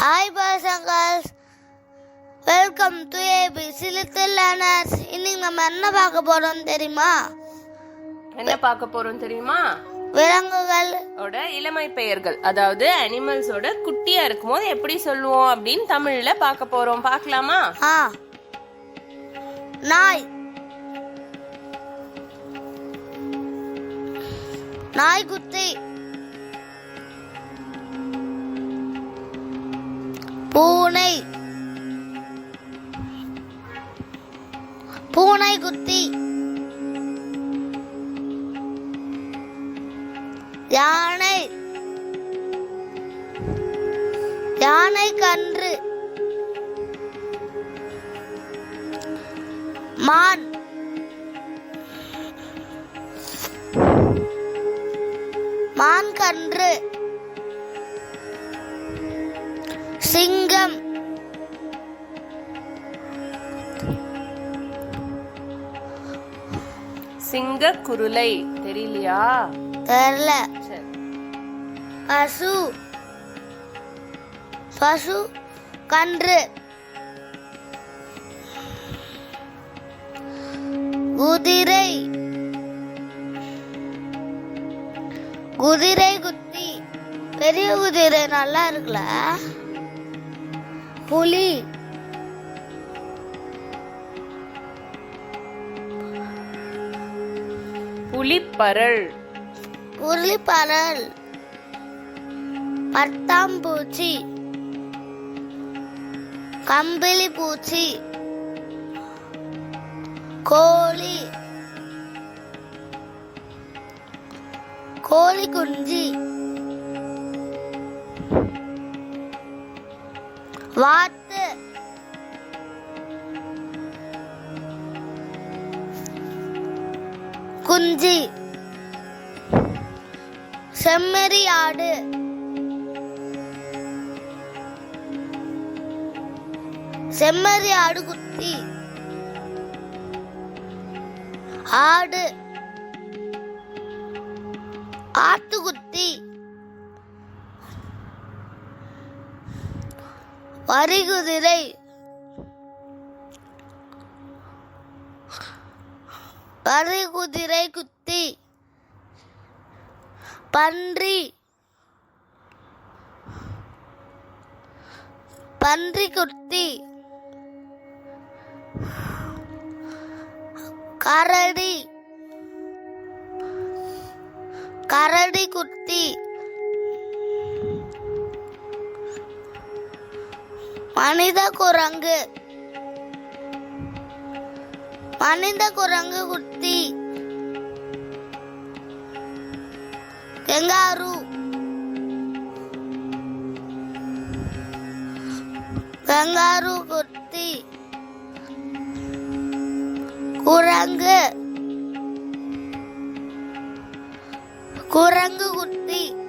Hi girls welcome to ABC little learners இன்னைக்கு நம்ம என்ன பார்க்க போறோம் தெரியுமா? என்ன பார்க்க போறோம் தெரியுமா? விலங்குகள். ஓட இளமை பெயர்கள். அதாவது அனிமல்ஸோட குட்டியா இருக்கும்போது எப்படி சொல்லுவோம் அப்படின்னு தமிழ்ல பார்க்க போறோம். பார்க்கலாமா? ஆ. நாய். நாய்க்குட்டி பூனை. பூனை குத்தி. யானை. யானை கன்று. மான். மான் கன்று. சிங்கம். சிங்க குருலை தெரியலையா? தெரியல. பசு. பசு. கன்று. குதிரை. குதிரை குத்தி. பெரிய குதிரை நல்லா இருக்குல்ல? புலி. புலிப்பரல். புலிப்பரல். பட்டாம்பூச்சி. கம்பிளி பூச்சி கோழி. கோழி குஞ்சு வாத்து. குஞ்சு. செம்மறி ஆடு. செம்மறி ஆடு குத்தி. ஆடு. ஆட்டுக்குத்தி பரிகுதிரை பரிகுதிரை குத்தி. பன்றி. பன்றி குத்தி. கரடி. கரடி குத்தி. மனித குரங்கு. மனித குரங்கு குத்தி. கெங்காரு கங்காரு குத்தி. குரங்கு. குரங்கு குத்தி.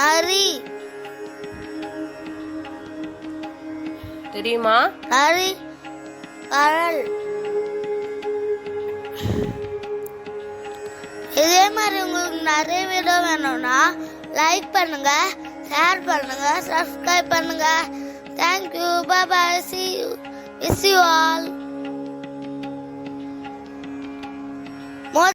நரி தெரியுமா? நரி கரல். இதே மாதிரி உங்களுக்கு நிறைய வீடியோ வேணும்னா லைக் பண்ணுங்க ஷேர் பண்ணுங்க சப்ஸ்கிரைப் பண்ணுங்க. Thank you bye see you miss you all